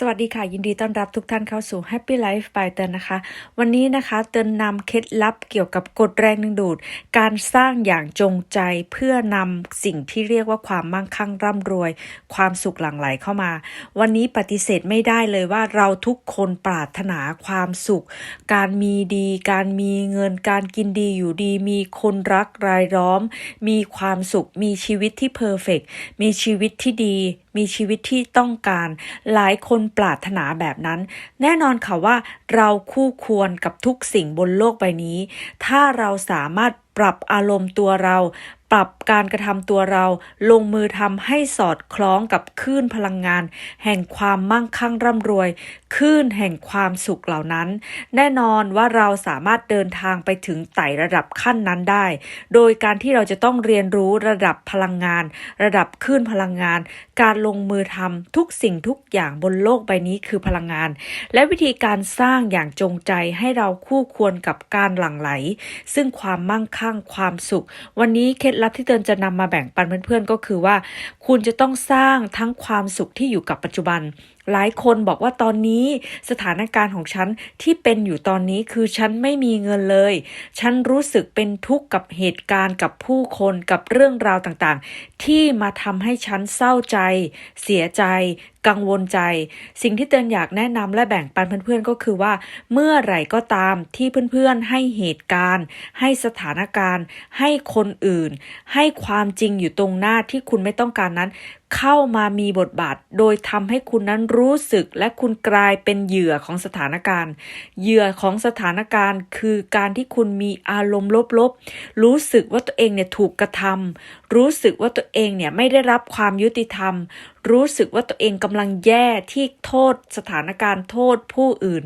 สวัสดีค่ะ ยินดีต้อนรับทุกท่านเข้าสู่ Happy Life by เตือนนะคะ วันนี้นะคะเตือนนำเคล็ดลับเกี่ยวกับกฎแรงดึงดูด การสร้างอย่างจงใจเพื่อนำสิ่งที่เรียกว่าความมั่งคั่งร่ำรวย ความสุขหลั่งไหลเข้ามา วันนี้ปฏิเสธไม่ได้เลยว่าเราทุกคนปรารถนาความสุข การมีดี การมีเงิน การกินดีอยู่ดี มีคนรักรายล้อม มีความสุข มีชีวิตที่เพอร์เฟกมีชีวิตที่ดีมีชีวิตที่ต้องการ หลายคนปรารถนาแบบนั้น แน่นอนค่ะว่าเราคู่ควรกับทุกสิ่งบนโลกใบนี้ ถ้าเราสามารถปรับอารมณ์ตัวเรา ปรับการกระทำตัวเรา ลงมือทำให้สอดคล้องกับคลื่นพลังงาน แห่งความมั่งคั่งร่ำรวยคลื่นแห่งความสุขเหล่านั้น แน่นอนว่าเราสามารถเดินทางไปถึงไต่ระดับขั้นนั้นได้ โดยการที่เราจะต้องเรียนรู้ระดับพลังงาน ระดับคลื่นพลังงาน การลงมือทำทุกสิ่งทุกอย่างบนโลกใบนี้คือพลังงาน และวิธีการสร้างอย่างจงใจให้เราคู่ควรกับการหลั่งไหล ซึ่งความมั่งคั่งความสุข วันนี้เคล็ดลับที่เตือนจะนำมาแบ่งปันเพื่อนๆก็คือว่า คุณจะต้องสร้างทั้งความสุขที่อยู่กับปัจจุบัน หลายคนบอกว่าตอนนี้สถานการณ์ของฉันที่เป็นอยู่ตอนนี้คือฉันไม่มีเงินเลย ฉันรู้สึกเป็นทุกข์กับเหตุการณ์กับผู้คนกับเรื่องราวต่างๆ ที่มาทำให้ฉันเศร้าใจ เสียใจกังวลใจ สิ่งที่เตือนอยากแนะนำและแบ่งปันเพื่อนๆก็คือว่า เมื่อไหร่ก็ตามที่เพื่อนๆให้เหตุการณ์ ให้สถานการณ์ ให้คนอื่น ให้ความจริงอยู่ตรงหน้าที่คุณไม่ต้องการนั้นเข้ามามีบทบาท โดยทำให้คุณนั้นรู้สึกและคุณกลายเป็นเหยื่อของสถานการณ์ เหยื่อของสถานการณ์คือการที่คุณมีอารมณ์ลบๆ รู้สึกว่าตัวเองเนี่ยถูกกระทำรู้สึกว่าตัวเองเนี่ยไม่ได้รับความยุติธรรม รู้สึกว่าตัวเองกำลังแย่ที่โทษสถานการณ์โทษผู้อื่น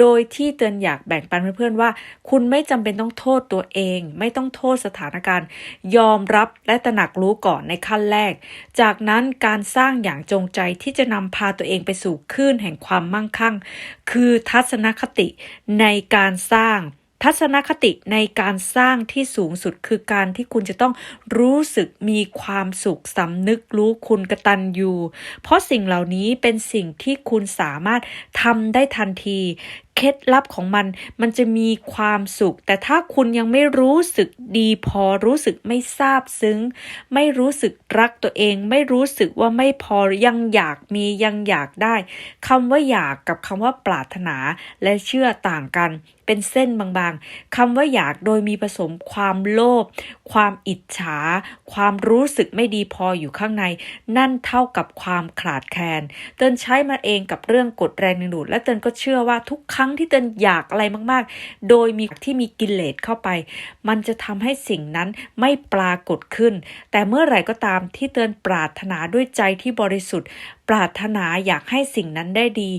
โดยที่เตือนอยากแบ่งปันเพื่อนๆว่า คุณไม่จำเป็นต้องโทษตัวเอง ไม่ต้องโทษสถานการณ์ ยอมรับและตระหนักรู้ก่อนในขั้นแรก จากนั้นการสร้างอย่างจงใจที่จะนำพาตัวเองไปสู่คลื่นแห่งความมั่งคั่ง คือทัศนคติในการสร้างทัศนคติในการสร้างที่สูงสุดคือการที่คุณจะต้องรู้สึกมีความสุขสำนึกรู้คุณกระตัญญูเพราะสิ่งเหล่านี้เป็นสิ่งที่คุณสามารถทำได้ทันทีเคล็ดลับของมัน มันจะมีความสุข แต่ถ้าคุณยังไม่รู้สึกดีพอรู้สึกไม่ซาบซึ้ง ไม่รู้สึกรักตัวเอง ไม่รู้สึกว่าไม่พอยังอยากมียังอยากได้คำว่าอยากกับคำว่าปรารถนาและเชื่อต่างกัน เป็นเส้นบางๆคำว่าอยากโดยมีผสมความโลภความอิจฉา ความรู้สึกไม่ดีพออยู่ข้างใน นั่นเท่ากับความขาดแคลนเตือนใช้มาเองกับเรื่องกฎแรงดึงดูดและเตือนก็เชื่อว่าทุกครั้งที่เตือนอยากอะไรมาก ๆ โดยมีที่มีกิเลสเข้าไป มันจะทำให้สิ่งนั้นไม่ปรากฏขึ้น แต่เมื่อไหร่ก็ตามที่เตือนปรารถนาด้วยใจที่บริสุทธิ์ ปรารถนาอยากให้สิ่งนั้นได้ดี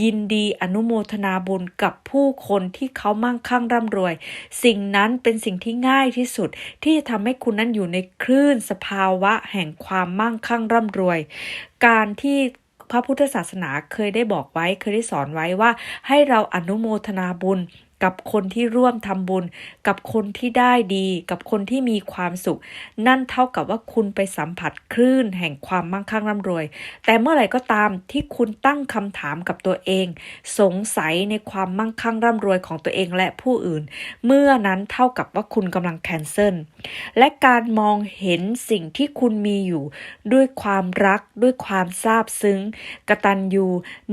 ยินดีอนุโมทนาบุญกับผู้คนที่เขามั่งคั่งร่ำรวย สิ่งนั้นเป็นสิ่งที่ง่ายที่สุดที่จะทำให้คุณนั้นอยู่ในคลื่นสภาวะแห่งความมั่งคั่งร่ำรวย การที่ พระพุทธศาสนาเคยได้บอกไว้เคยได้สอนไว้ว่า ให้เราอนุโมทนาบุญ กับคนที่ร่วมทำบุญ กับคนที่ได้ดี กับคนที่มีความสุข นั่นเท่ากับว่าคุณไปสัมผัสคลื่นแห่งความมั่งคั่งร่ำรวย แต่เมื่อไหร่ก็ตามที่คุณตั้งคำถามกับตัวเอง สงสัยในความมั่งคั่งร่ำรวยของตัวเองและผู้อื่น เมื่อนั้นเท่ากับว่าคุณกำลังแคนเซิลและการมองเห็นสิ่งที่คุณมีอยู่ ด้วยความรักด้วยความซาบซึ้งกตัญญู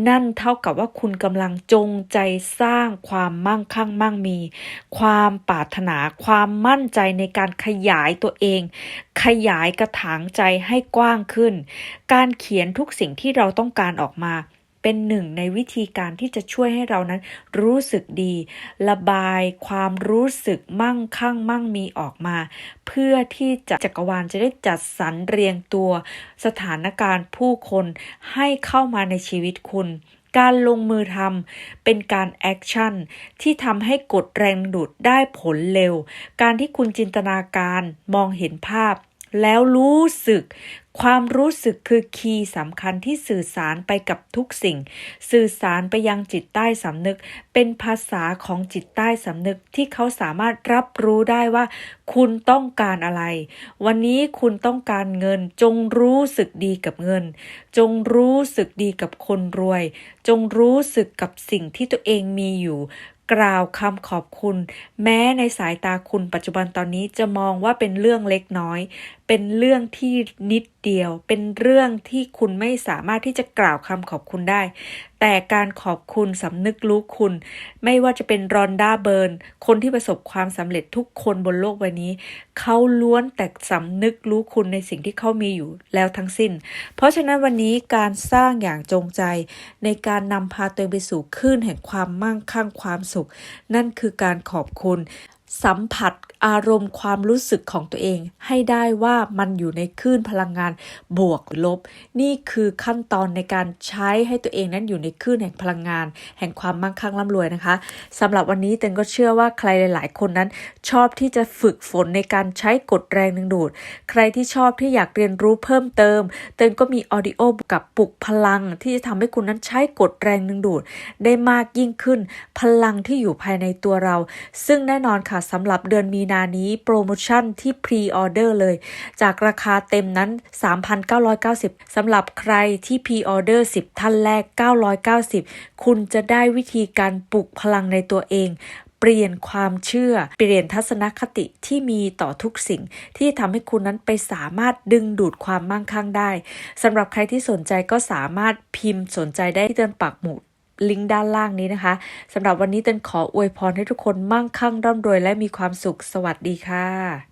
นั่นเท่ากับว่าคุณกำลังจงใจสร้างความมั่งคั่งมั่งมี ความปรารถนาความมั่นใจในการขยายตัวเอง ขยายกระถางใจให้กว้างขึ้น การเขียนทุกสิ่งที่เราต้องการออกมาเป็นหนึ่งในวิธีการที่จะช่วยให้เรานั้นรู้สึกดี ระบายความรู้สึกมั่งคั่งมั่งมีออกมา เพื่อที่จะจักรวาลจะได้จัดสรรเรียงตัว สถานการณ์ผู้คนให้เข้ามาในชีวิตคุณ การลงมือทำเป็นการแอคชั่นที่ทำให้กดแรงดูดได้ผลเร็ว การที่คุณจินตนาการมองเห็นภาพแล้วรู้สึก ความรู้สึกคือคีย์สำคัญที่สื่อสารไปกับทุกสิ่ง สื่อสารไปยังจิตใต้สำนึก เป็นภาษาของจิตใต้สำนึกที่เขาสามารถรับรู้ได้ว่า คุณต้องการอะไร วันนี้คุณต้องการเงิน จงรู้สึกดีกับเงิน จงรู้สึกดีกับคนรวย จงรู้สึกกับสิ่งที่ตัวเองมีอยู่กล่าวคำขอบคุณ แม้ในสายตาคุณปัจจุบันตอนนี้จะมองว่าเป็นเรื่องเล็กน้อย เป็นเรื่องที่นิดเดียว เป็นเรื่องที่คุณไม่สามารถที่จะกล่าวคำขอบคุณได้ แต่การขอบคุณสำนึกรู้คุณ ไม่ว่าจะเป็นรอนด้าเบิร์น คนที่ประสบความสำเร็จทุกคนบนโลกใบนี้ เขาล้วนแต่สำนึกรู้คุณในสิ่งที่เขามีอยู่แล้วทั้งสิ้น เพราะฉะนั้นวันนี้การสร้างอย่างจงใจ ในการนำพาตัวเองไปสู่คลื่นแห่งความมั่งคั่งความสุข นั่นคือการขอบคุณสัมผัส อารมณ์ความรู้สึกของตัวเอง ให้ได้ว่ามันอยู่ในคลื่นพลังงานบวกลบ นี่คือขั้นตอนในการใช้ให้ตัวเองนั้นอยู่ในคลื่นแห่งพลังงาน แห่งความมั่งคั่งร่ำรวยนะคะสำหรับวันนี้เตนก็เชื่อว่าใครหลาย ๆ คนนั้นชอบที่จะฝึกฝนในการใช้กฎแรงดึงดูด ใครที่ชอบที่อยากเรียนรู้เพิ่มเติม เตนก็มีออดิโอกับปลุกพลังที่จะทำให้คุณนั้นใช้กฎแรงดึงดูด ได้มากยิ่งขึ้น พลังที่อยู่ภายในตัวเรา ซึ่งแน่นอนค่ะสำหรับเดือนมีนานี้โปรโมชั่นที่พรีออเดอร์เลย จากราคาเต็มนั้น 3,990สำหรับใครที่พรีออเดอร์ 10 ท่านแรก 990 คุณจะได้วิธีการปลุกพลังในตัวเองเปลี่ยนความเชื่อ เปลี่ยนทัศนคติที่มีต่อทุกสิ่ง ที่ทำให้คุณนั้นไปสามารถดึงดูดความมั่งคั่งได้สำหรับใครที่สนใจก็สามารถพิมพ์สนใจได้ที่เดินปักหมุด ลิงก์ด้านล่างนี้นะคะสำหรับวันนี้เต้นขออวยพรให้ทุกคนมั่งคั่งร่ำรวยและมีความสุขสวัสดีค่ะ